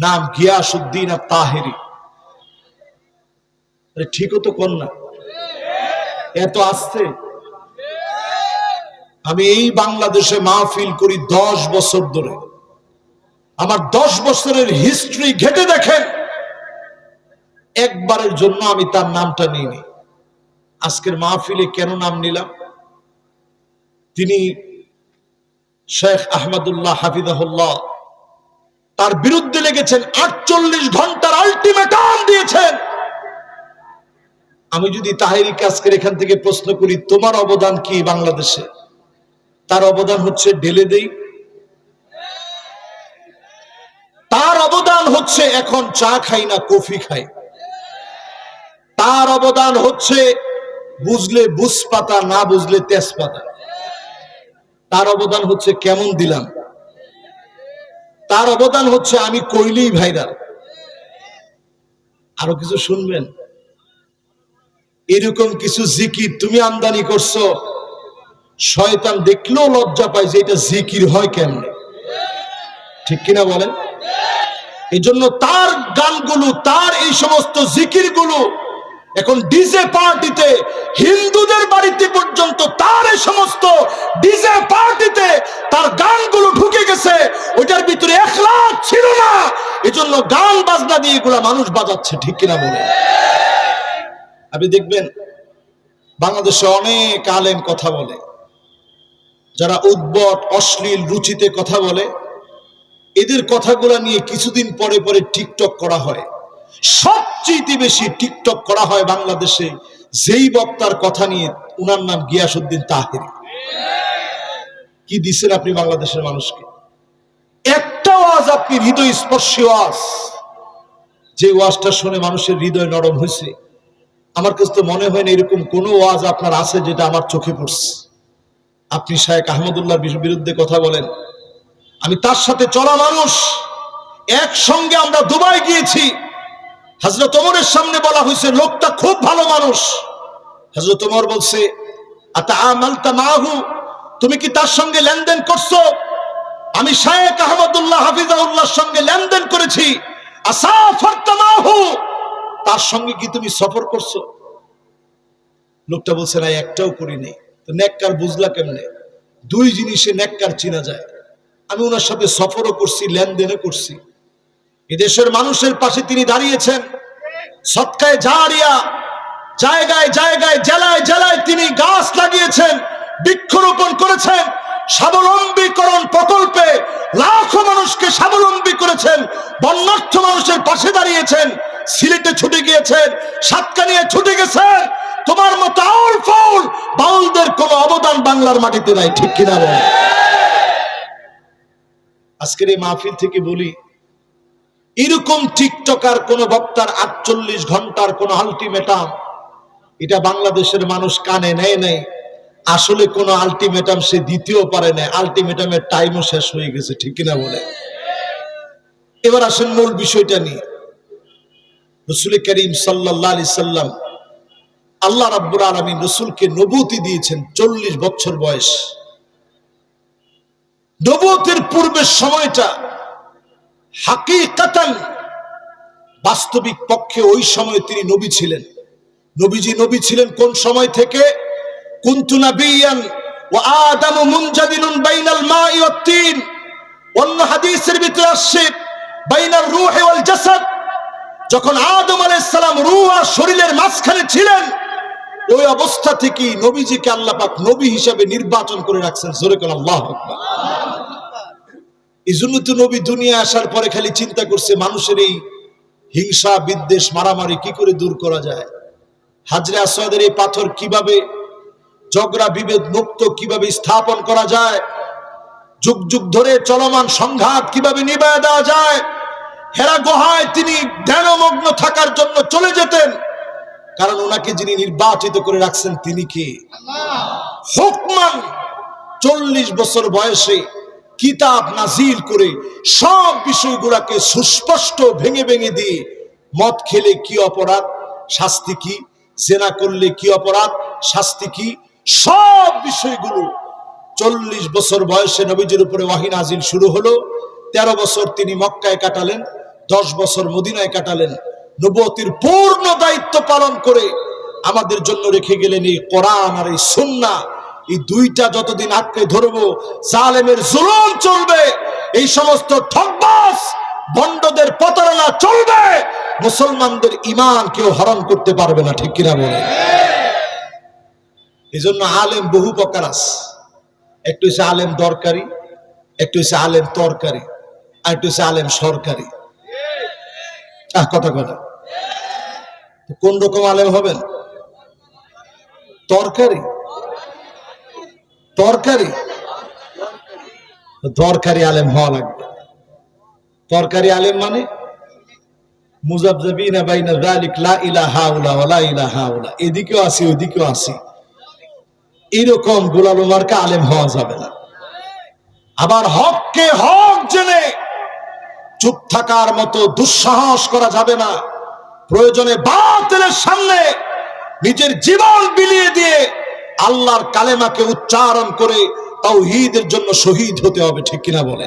নাম গিয়াসুদ্দিন আর তাহেরি ঠিকও তো না। এত আসছে। আমি এই বাংলাদেশে মাহফিল করি দশ বছর ধরে। আমার দশ বছরের হিস্ট্রি ঘেটে দেখেন। একবারের জন্য আমি তার নামটা নিইনি। আজকের মাহফিলে কেন নাম নিলাম? তিনি শেখ আহমদুল্লাহ হাফিদাহুল্লাহ তার বিরুদ্ধে লেগেছেন আটচল্লিশ ঘণ্টার আলটিমেটাম দিয়েছেন। আমি যদি তাহেরিকে আজকের এখান থেকে প্রশ্ন করি, তোমার অবদান কি বাংলাদেশে? তার অবদান হচ্ছে ঢেলে দেই। তার অবদান হচ্ছে এখন চা খাই না কফি খাই। তার অবদান হচ্ছে বুঝলে বুঝপাতা, না বুঝলে তেজপাতা। তার অবদান হচ্ছে কেমন দিলাম। তার অবদান হচ্ছে আমি কইলেই ভাইরাল আরও কিছু শুনবেন? এরকম কিছু জিকির তুমি আমদানি করছ, শয়তান দেখলেও লজ্জা পায় যে এটা জিকির হয় কেমনে। ঠিক কিনা বলেন? এই জন্য তার গানগুলো, তার এই সমস্ত জিকিরগুলো এখন ডিজে পার্টিতে, হিন্দুদের বাড়িতে পর্যন্ত তার এই সমস্ত ডিজে পার্টিতে তার গানগুলো ঢুকে গেছে, ওইটার ভিতরে ছিল না। এজন্য গান বাজনা দিয়ে এগুলা মানুষ বাজাচ্ছে, ঠিক কিনা বলে আপনি দেখবেন, বাংলাদেশে অনেক আলেম কথা বলে। যারা উদ্ভট, অশ্লীল রুচিতে কথা বলে, এদের কথাগুলা নিয়ে কিছুদিন পরে পরে টিকটক করা হয়। সবচেয়ে বেশি টিকটক করা হয় বাংলাদেশে যেই বক্তার কথা নিয়ে উনার নাম গিয়াসুদ্দিন তাহেরি। কি দিচ্ছেন আপনি বাংলাদেশের মানুষকে? ওয়াজ আপনি হৃদয় স্পর্শী ওয়াজ যে ওয়াজটা শুনে মানুষের হৃদয় নরম হয়েছে। আমার কাছে তো মনে হয় না এরকম কোনো ওয়াজ আপনার আছে যেটা আমার চোখে পড়ছে। আপনি শায়েক আহমদুল্লাহর বিরুদ্ধে কথা বলেন। আমি তার সাথে চলা মানুষ। একসঙ্গে আমরা দুবাই গিয়েছি। হজরত ওমরের সামনে বলা হয়েছে, লোকটা খুব ভালো মানুষ। হজরত ওমর বলছে, আতা আমালতা মাহু? তুমি কি তার সঙ্গে লেনদেন করছ? আমি শায়েক আহমদুল্লাহ হাফিজাউল্লাহর সঙ্গে লেনদেন করেছি। তার সঙ্গে কি তুমি সফর করছ? লোকটা বলছে না একটাও করিনি তো নেককার বুঝলা কেমনে? দুই জিনিসে নেককার চিনা যায়। আমি ওনার সাথে সফরও করছি, লেনদেনও করছি। এদেশের মানুষের পাশে তিনি দাঁড়িয়েছেন। সৎকায় জারিয়া, জায়গায় জায়গায়, জেলায় জেলায় তিনি গাছ লাগিয়েছেন, বৃক্ষরোপণ করেছেন। স্বাবলম্বীকরণ প্রকল্পে লাখো মানুষকে স্বাবলম্বী করেছেন বন্যার্থ মানুষের পাশে দাঁড়িয়েছেন, সিলেটে ছুটে গিয়েছেন, সাতকানিয়ে ছুটে গেছেন। তোমার মতো আউল ফাউল বাউলদের কোন অবদান বাংলার মাটিতে নাই, ঠিক কিনা আজকের এই মাহফিল থেকে বলি, এরকম টিকটকার কোন বক্তার আটচল্লিশ ঘণ্টার কোন আলটিমেটাম এটা বাংলাদেশের মানুষ কানে নেয় নেই। আসলে কোন আলটিমেটাম সে দিতেও পারে না আলটিমেটামের টাইমও শেষ হয়ে গেছে, ঠিক কিনা বলে এবার আসেন মূল বিষয়টা নিয়ে। রসুল করিম সাল্লাম আল্লাহ রাব্বুর আলমী রসুলকে নবুতি দিয়েছেন চল্লিশ বছর বয়স। নবুতের পূর্বের সময়টা হাকিকাতান বাস্তবিক পক্ষে ওই সময় তিনি নবী ছিলেন। নবীজি নবী ছিলেন কোন সময় থেকে? কুনতু বাইনাল মাই ওয়াত তিন। অন্য হাদিসের ভিতরে আসছে ওয়াল জাসাদ। যখন আদম আলাইহিস সালাম রূহ আর শরীরের মাঝখানে ছিলেন, ওই অবস্থা থেকে নবীজিকে আল্লাহ পাক নবী হিসাবে নির্বাচন করে রাখছেন। জোরে কোন আল্লাহ এই জন্য তো নবী দুনিয়া আসার পরে খালি চিন্তা করছে, মানুষের এই হিংসা, বিদ্বেষ, মারামারি কি করে দূর করা যায়? হাজরে আসওয়াদের এই পাথর কীভাবে ঝগড়া, বিভেদ মুক্ত কীভাবে স্থাপন করা যায়? যুগ যুগ ধরে চলমান সংঘাত কীভাবে নিবায় দেওয়া যায়? হেরা গুহায় তিনি ধ্যানমগ্ন থাকার জন্য চলে যেতেন। কারণ ওনাকে যিনি নির্বাচিত করে রাখছেন, তিনি কে? হুকমান, চল্লিশ বছর বয়সে কিতাব নাজিল করে সব বিষয়গুলাকে সুস্পষ্ট ভেঙে ভেঙে দিয়ে মদ খেলে কি অপরাধ? শাস্তি কি? জেনা করলে কি অপরাধ? শাস্তি কি? সব বিষয়গুলো চল্লিশ বছর বয়সে নবীজির উপরে ওয়াহিন নাজিল শুরু হলো, তেরো বছর তিনি মক্কায় কাটালেন, দশ বছর মদিনায় কাটালেন। নবতির পূর্ণ দায়িত্ব পালন করে আমাদের জন্য রেখে গেলেন এই কোরআন আর এই সুন্না। এই দুইটা যতদিন আটকে ধরবো, জালেমের জুলুম চলবে, এই সমস্ত ঠকবাস বন্ডদের প্রতারণা চলবে, মুসলমানদের ইমান কেউ হরণ করতে পারবে না, ঠিক কিনা বলে? এই জন্য আলেম বহু প্রকার আছে। একটু হচ্ছে আলেম দরকারি, একটু হচ্ছে আলেম তরকারি, আর একটু হচ্ছে আলেম সরকারি। কথা কথা কোন রকম আলেম হবেন? তরকারি? তরকারি? তরকারি আলেম হওয়া লাগবে। তরকারি আলেম মানে? মুজাবজাবিনা বাইনা যালিক লা ইলাহা উলা ইলাহা উলা। এদিকেও আসি ওইদিকেও আসি এরকম গোলাল উমারকে আলেম হওয়া যাবে না। আবার হককে হক জেনে চুপ থাকার মতো দুঃসাহস করা যাবে না। প্রয়োজনে বাতিলের সামনে নিজের জীবন বিলিয়ে দিয়ে আল্লাহর কালেমাকে উচ্চারণ করে তাও জন্য শহীদ হতে হবে, ঠিক কিনা বলে